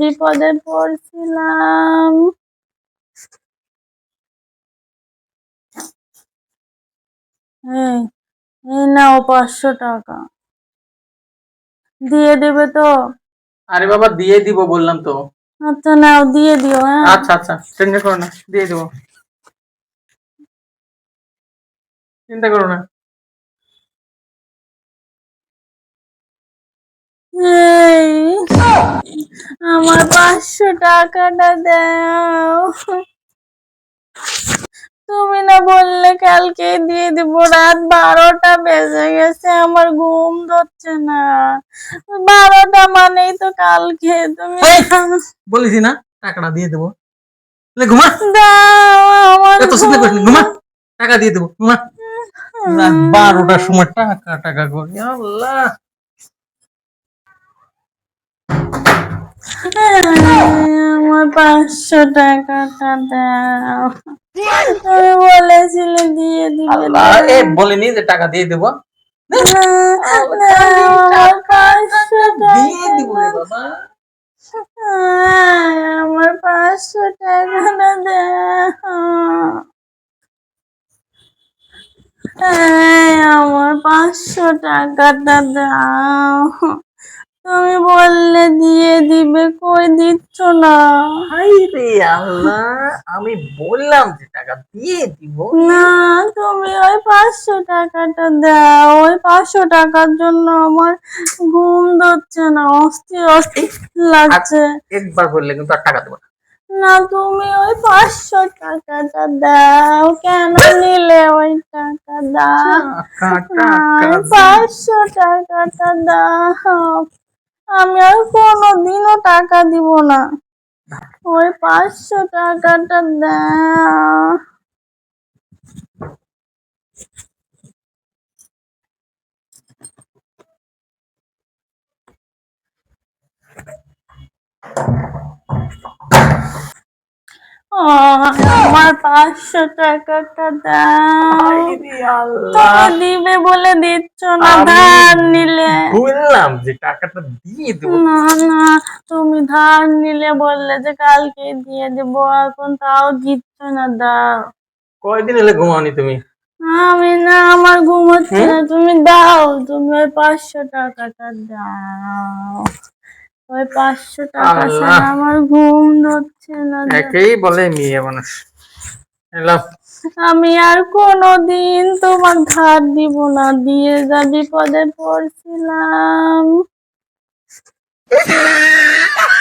বিপদে পড়ছিলাম। এই নাও পাঁচশো টাকা। দিয়ে দেবে তো? আরে বাবা দিয়ে দিব বললাম তো। আচ্ছা নাও দিয়ে দিও হ্যাঁ। আচ্ছা আচ্ছা চিন্তা করো না দিয়ে দেবো। চিন্তা করো না। এই আমার পাঁচশো টাকাটা দাও। তুমি না বললে কালকে দিয়ে দিব রাত বারোটা বেজে গেছে আমার ঘুম ধরছে না। বারোটা মানেই তো কালকে তুমি! বলেছি না টাকাটা দিয়ে দেবো। ঘুমা। দাও আমার ঘুমা। টাকা দিয়ে দেবো ঘুমা। বারোটার সময় টাকা টাকা করি আল্লাহ। আমার পাঁচশো টাকাটা দাও। তুমি বলেছিলে দিয়ে দিবে এ বলিনি যে টাকা দিয়ে দেবো। আমার পাঁচশো দিয়ে দিব টাকা বাবা। আমার পাঁচশো টাকাটা দাও। আমার পাঁচশো টাকাটা দাও। তুমি বললে দিয়ে দিবে কই দিচ্ছ না? হাই রে আল্লাহ আমি বললাম যে টাকা দিয়ে দিব। না তুমি ওই পাঁচশো টাকাটা দাও। ওই পাঁচশো টাকার জন্য আমার ঘুম ধরছে না অস্থির অস্থির লাগছে। একবার বললে কিন্তু আর টাকা দেবো না। না তুমি ওই পাঁচশো টাকাটা দাও। কেন নিলে ওই টাকা দাও টাকা টাকা পাঁচশো টাকাটা দাও। আমি আর কোনোদিনও টাকা দিব না। ওই পাঁচশো টাকাটা দাও। আমার পাঁচশো টাকাটা দাও। তুমি দিবে বলে দিচ্ছ না ধার নিলে। বললাম যে টাকাটা দিয়ে দেবো। না না তুমি ধার নিলে বললে যে কালকে দিয়ে দেবো এখন তাও দিচ্ছ না দাও। কয়দিন এলে ঘুমাওনি তুমি? আমি না আমার ঘুম হচ্ছে না তুমি দাও তুমি ওই পাঁচশো টাকাটা দাও। ওই পাঁচশো টাকা ছাড়া আমার ঘুম ধরছে না একেই বলে মেয়ে মানুষ। আমি আর কোনোদিন তোমার ধার দিব না দিয়ে যা বিপদে পড়ছিলাম।